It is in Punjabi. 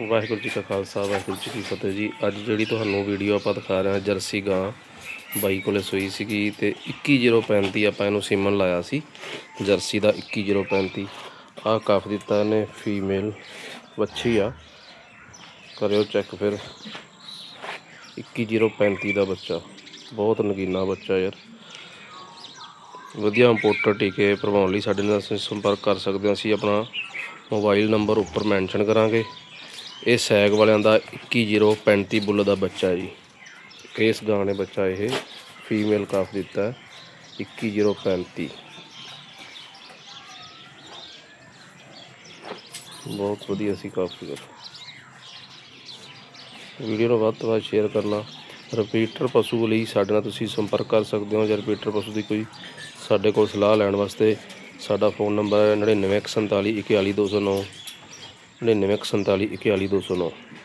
ਵਾਹਿਗੁਰੂ ਜੀ ਕਾ ਖਾਲਸਾ, ਵਾਹਿਗੁਰੂ ਜੀ ਕੀ ਫਤਿਹ ਜੀ। ਅੱਜ ਜਿਹੜੀ ਤੁਹਾਨੂੰ ਵੀਡੀਓ ਆਪਾਂ ਦਿਖਾ ਰਹੇ ਹਾਂ, ਜਰਸੀ ਗਾਂ ਬਾਈ ਕੋਲੇ ਸੂਈ ਸੀਗੀ ਤੇ 21035 ਆਪਾਂ ਇਹਨੂੰ ਸੀਮਨ ਲਾਇਆ ਸੀ। ਜਰਸੀ ਦਾ 21035 ਆਹ ਕਾਫ ਦਿੱਤਾ ਇਹਨੇ, ਫੀਮੇਲ ਵੱਛੀ ਆ। ਕਰਿਓ ਚੈੱਕ ਫਿਰ। 21035 ਦਾ ਬੱਚਾ। ਬਹੁਤ ਨਗੀਨਾ ਬੱਚਾ ਯਾਰ। ਵਧੀਆ ਇੰਪੋਰਟਰ ਟੀਕੇ ਭਰਵਾਉਣ ਲਈ ਸਾਡੇ ਨਾਲ ਤੁਸੀਂ ਸੰਪਰਕ ਕਰ ਸਕਦੇ ਹੋ। ਅਸੀਂ ਆਪਣਾ ਮੋਬਾਈਲ ਨੰਬਰ ਉੱਪਰ ਮੈਂਸ਼ਨ ਕਰਾਂਗੇ। ਇਹ ਸੈਗ ਵਾਲਿਆਂ ਦਾ 21035 ਬੁੱਲ ਦਾ ਬੱਚਾ ਜੀ। ਇਸ ਗਾਂ ਨੇ ਬੱਚਾ ਇਹ ਫੀਮੇਲ ਕਾਫ ਦਿੱਤਾ ਹੈ। 21035 ਬਹੁਤ ਵਧੀਆ ਸੀ ਕਾਫੀ ਕਰ ਵੀਡੀਓ ਨੂੰ ਵੱਧ ਤੋਂ ਵੱਧ ਸ਼ੇਅਰ ਕਰਨਾ। ਰਿਪੀਟਰ ਪਸ਼ੂ ਲਈ ਸਾਡੇ ਨਾਲ ਤੁਸੀਂ ਸੰਪਰਕ ਕਰ ਸਕਦੇ ਹੋ। ਜਾਂ ਰਿਪੀਟਰ ਪਸ਼ੂ ਦੀ ਕੋਈ ਸਾਡੇ ਕੋਲ ਸਲਾਹ ਲੈਣ ਵਾਸਤੇ, ਸਾਡਾ ਫੋਨ ਨੰਬਰ ਹੈ 9947 41209 9947 41209